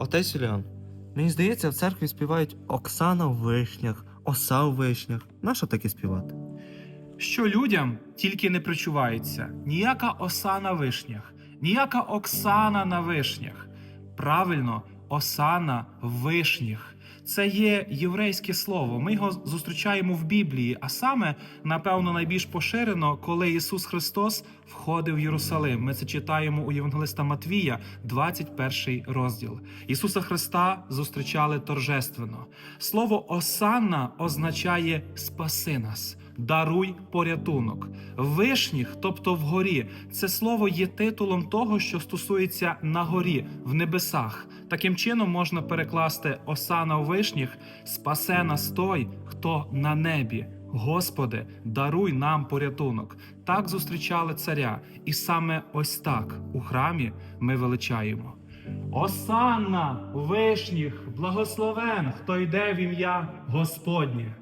Отець Юліан, мені здається, в церкві співають Оксана в вишнях, Оса в вишнях. Нащо таке співати? Що людям тільки не причувається ніяка оса на вишнях, ніяка Оксана на вишнях. Правильно, осана в вишнях. Це є єврейське слово. Ми його зустрічаємо в Біблії, а саме, напевно, найбільш поширено, коли Ісус Христос входив в Єрусалим. Ми це читаємо у Євангелиста Матвія, 21 розділ. Ісуса Христа зустрічали торжественно. Слово осанна означає спаси нас. Даруй порятунок. Вишніх, тобто вгорі, це слово є титулом того, що стосується на горі, в небесах. Таким чином можна перекласти осана у вишніх, спасе нас той, хто на небі. Господи, даруй нам порятунок. Так зустрічали царя, і саме ось так у храмі ми величаємо. Осанна вишніх, благословен, хто йде в ім'я Господнє.